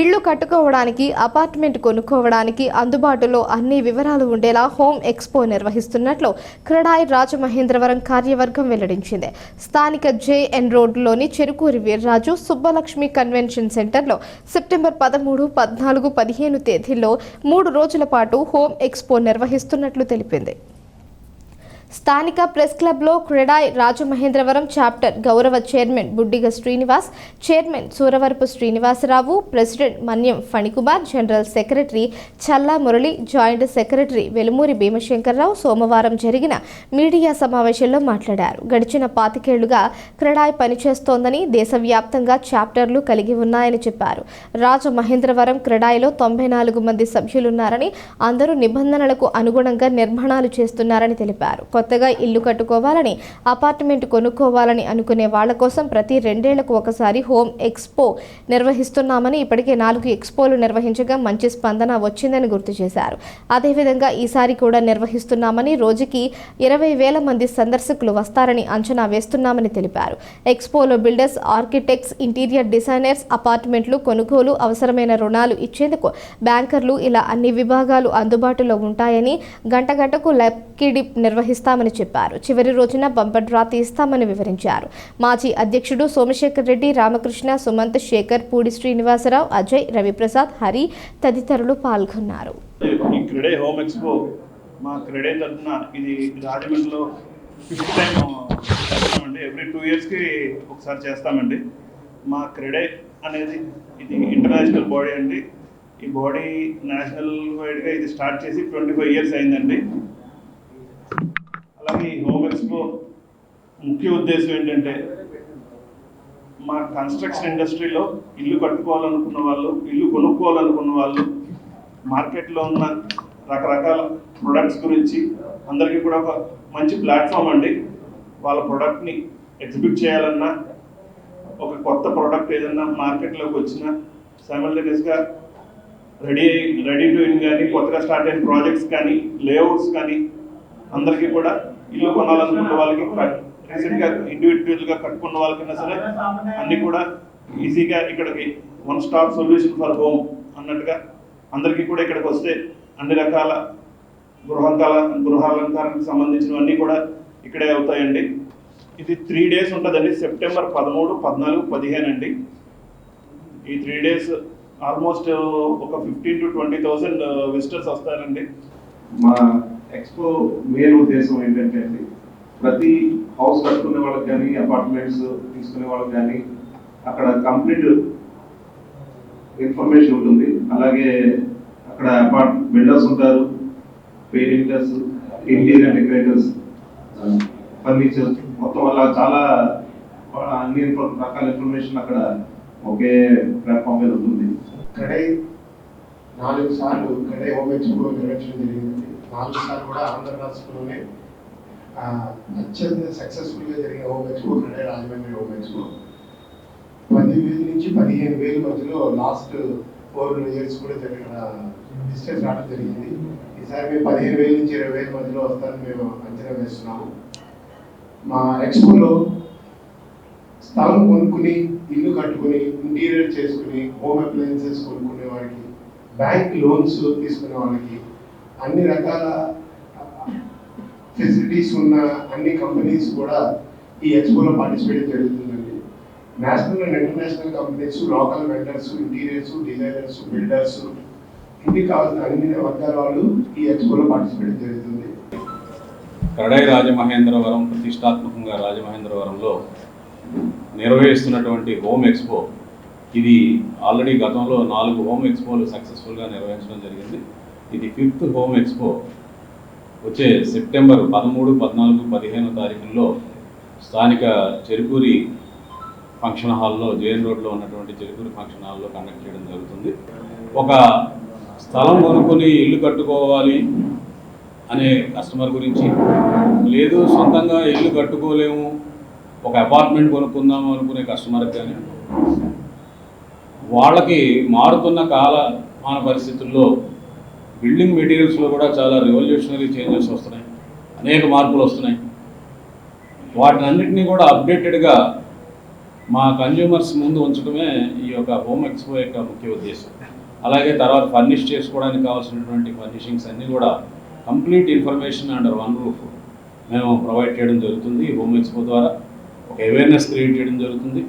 ఇళ్ళు కట్టుకోవడానికి అపార్ట్మెంట్ కొనుక్కోవడానికి అందుబాటులో అన్ని వివరాలు ఉండేలా హోమ్ ఎక్స్పో నిర్వహిస్తున్నట్లు క్రడాయి రాజమహేంద్రవరం కార్యవర్గం వెల్లడించింది. స్థానిక జేఎన్ రోడ్లోని చెరుకూరి వీర్రాజు సుబ్బలక్ష్మి కన్వెన్షన్ సెంటర్లో సెప్టెంబర్ పదమూడు పద్నాలుగు పదిహేను తేదీల్లో మూడు రోజుల పాటు హోమ్ ఎక్స్పో నిర్వహిస్తున్నట్లు తెలిపింది. స్థానిక ప్రెస్ క్లబ్లో క్రెడాయ్ రాజమహేంద్రవరం చాప్టర్. గౌరవ chairman Buddiga Srinivas chairman Suravarapu Srinivasarao president Manyam Phanikumar general secretary Challa Murali joint secretary Velumuri Bheemashankarrao సోమవారం జరిగిన మీడియా సమావేశంలో మాట్లాడారు. గడిచిన పాతికేళ్ళుగా క్రెడాయ్ పనిచేస్తోందని దేశవ్యాప్తంగా చాప్టర్లు కలిగి ఉన్నాయని చెప్పారు. రాజమహేంద్రవరం క్రెడాయిలో తొంభై నాలుగు మంది సభ్యులున్నారని అందరూ నిబంధనలకు అనుగుణంగా నిర్మాణాలు చేస్తున్నారని తెలిపారు. కొత్తగా ఇల్లు కట్టుకోవాలని అపార్ట్మెంట్ కొనుక్కోవాలని అనుకునే వాళ్ళ కోసం ప్రతి రెండేళ్ళకు ఒకసారి హోమ్ ఎక్స్పో నిర్వహిస్తున్నామని ఇప్పటికే నాలుగు ఎక్స్పోలు నిర్వహించగా మంచి స్పందన వచ్చిందని గుర్తు చేశారు. అదేవిధంగా ఈసారి కూడా నిర్వహిస్తున్నామని రోజుకి ఇరవై వేల మంది సందర్శకులు వస్తారని అంచనా వేస్తున్నామని తెలిపారు. ఎక్స్పోలో బిల్డర్స్ ఆర్కిటెక్ట్స్ ఇంటీరియర్ డిజైనర్స్ అపార్ట్మెంట్లు కొనుగోలు అవసరమైన రుణాలు ఇచ్చేందుకు బ్యాంకర్లు ఇలా అన్ని విభాగాలు అందుబాటులో ఉంటాయని గంట గంటకు లక్కీ డిప్ చేస్తామని చెప్పారు. చివరి రోజున బంపర్ డ్రా తీస్తామని వివరించారు. మాజీ అధ్యక్షుడు సోమశేఖర్ రెడ్డి రామకృష్ణ సుమంత్ శేఖర్ పూడి శ్రీనివాసరావు అజయ్ రవిప్రసాద్ హరి తదితరులు పాల్గొన్నారు. మా క్రెడే తరఫున ఇది రాజమండ్రిలో ఫిఫ్త్ టైం uh, చేస్తామండి. ఎవ్రీ టూ ఇయర్స్కి ఒకసారి చేస్తామండి. మా క్రెడే అనేది ఇది ఇంటర్నేషనల్ బాడీ అండి. ఈ బాడీ నేషనల్ వైడ్గా ఇది స్టార్ట్ చేసి ట్వంటీ ఫైవ్ ఇయర్స్ అయిందండి. ఎక్స్పో ముఖ్య ఉద్దేశం ఏంటంటే మా కన్స్ట్రక్షన్ ఇండస్ట్రీలో ఇల్లు కట్టుకోవాలనుకున్న వాళ్ళు ఇల్లు కొనుక్కోవాలనుకున్న వాళ్ళు మార్కెట్లో ఉన్న రకరకాల ప్రొడక్ట్స్ గురించి అందరికీ కూడా ఒక మంచి ప్లాట్ఫామ్ అండి. వాళ్ళ ప్రొడక్ట్ని ఎగ్జిబిట్ చేయాలన్నా ఒక కొత్త ప్రోడక్ట్ ఏదన్నా మార్కెట్లోకి వచ్చినా సైమల్టేనియస్గా రెడీ రెడీ టు ఇన్ కానీ కొత్తగా స్టార్ట్ అయిన ప్రాజెక్ట్స్ కానీ లేఅవుట్స్ కానీ అందరికీ కూడా ఇల్లు కొనాలనుకున్న వాళ్ళకి రీసెంట్గా ఇండివిజువల్గా కట్టుకున్న వాళ్ళకైనా సరే అన్నీ కూడా ఈజీగా ఇక్కడికి one stop solution for home అన్నట్టుగా అందరికీ కూడా ఇక్కడికి వస్తే అన్ని రకాల గృహంకాల గృహాలంకారానికి సంబంధించినవన్నీ కూడా ఇక్కడే అవుతాయండి. ఇది త్రీ డేస్ ఉంటుందండి. సెప్టెంబర్ పదమూడు పద్నాలుగు పదిహేను అండి. ఈ త్రీ డేస్ ఆల్మోస్ట్ ఒక fifteen to twenty thousand visitors వస్తారండి. మా ఎక్స్పో మెయిన్ ఉద్దేశం ఏంటంటే అండి ప్రతి హౌస్ కట్టుకునే వాళ్ళకి కానీ అపార్ట్మెంట్స్ తీసుకునే వాళ్ళకి కానీ అక్కడ కంప్లీట్ ఇన్ఫర్మేషన్ ఉంటుంది. అలాగే అక్కడ అపార్ట్ బిల్డర్స్ ఉంటారు పెయింటర్స్ ఇంటీరియర్ డెకరేటర్స్ ఫర్నిచర్ మొత్తం అలా చాలా అన్ని రకాల ఇన్ఫర్మేషన్ అక్కడ ఒకే ప్లాట్ఫామ్ మీద ఉంటుంది. కడై నాలుగు సార్లు కడై హోమ్ ఎక్స్పో నిర్వహించడం జరిగింది నాలుగు సార్లు కూడా ఆంధ్ర రాష్ట్రంలోనే అత్యంత సక్సెస్ఫుల్గా జరిగే హోమ్ ఎక్స్పో కడై రాజమండ్రి హోమ్ ఎక్స్పో పదివేల నుంచి పదిహేను వేల మధ్యలో లాస్ట్ ఫోర్ ఇయర్స్ కూడా జరిగిన డిస్టెన్స్ రావడం జరిగింది. ఈసారి మేము పదిహేను వేల నుంచి ఇరవై వేల మధ్యలో వస్తారని మేము అంచనా వేస్తున్నాము. మా ఎక్స్పోలో స్థలం కొనుక్కుని ఇల్లు కట్టుకుని ఇంటీరియర్ చేసుకుని హోమ్ అప్లయన్సెస్ కొనుక్కునే వారికి బ్యాంక్ లోన్స్ తీసుకునే వాళ్ళకి అన్ని రకాల ఫెసిలిటీస్ ఉన్న అన్ని కంపెనీస్ కూడా ఈ ఎక్స్పోలో పార్టిసిపేట్ జరుగుతుందండి national and international companies local vendors interiors designers builders ఇన్ని కావాల్సిన అన్ని వర్గాల వాళ్ళు ఈ ఎక్స్పోలో పార్టిసిపేట్ జరుగుతుంది కడై రాజమహేంద్రవరం ప్రతిష్టాత్మకంగా రాజమహేంద్రవరంలో నిర్వహిస్తున్నటువంటి హోమ్ ఎక్స్పో ఇది ఆల్రెడీ గతంలో నాలుగు హోమ్ ఎక్స్పోలు సక్సెస్ఫుల్గా నిర్వహించడం జరిగింది. ఇది ఫిఫ్త్ హోమ్ ఎక్స్పో. వచ్చే సెప్టెంబర్ పదమూడు పద్నాలుగు పదిహేను తారీఖుల్లో స్థానిక చెరుకూరి ఫంక్షన్ హాల్లో జేఎన్ రోడ్లో ఉన్నటువంటి చెరుకూరి ఫంక్షన్ హాల్లో కండక్ట్ చేయడం జరుగుతుంది. ఒక స్థలం కొనుక్కొని ఇల్లు కట్టుకోవాలి అనే కస్టమర్ గురించి లేదు సొంతంగా ఇల్లు కట్టుకోలేము ఒక అపార్ట్మెంట్ కొనుక్కుందాము అనుకునే కస్టమర్కి కానీ వాళ్ళకి మారుతున్న కాలమాన పరిస్థితుల్లో బిల్డింగ్ మెటీరియల్స్లో కూడా చాలా రెవల్యూషనరీ చేంజెస్ వస్తున్నాయి. అనేక మార్పులు వస్తున్నాయి. వాటినన్నింటినీ కూడా అప్డేటెడ్గా మా కన్జ్యూమర్స్ ముందు ఉంచడమే ఈ యొక్క హోమ్ ఎక్స్పో యొక్క ముఖ్య ఉద్దేశం. అలాగే తర్వాత ఫర్నిష్ చేసుకోవడానికి కావాల్సినటువంటి ఫర్నిషింగ్స్ అన్నీ కూడా complete information under one roof మేము ప్రొవైడ్ చేయడం జరుగుతుంది. హోమ్ ఎక్స్పో ద్వారా ఒక అవేర్నెస్ క్రియేట్ చేయడం జరుగుతుంది.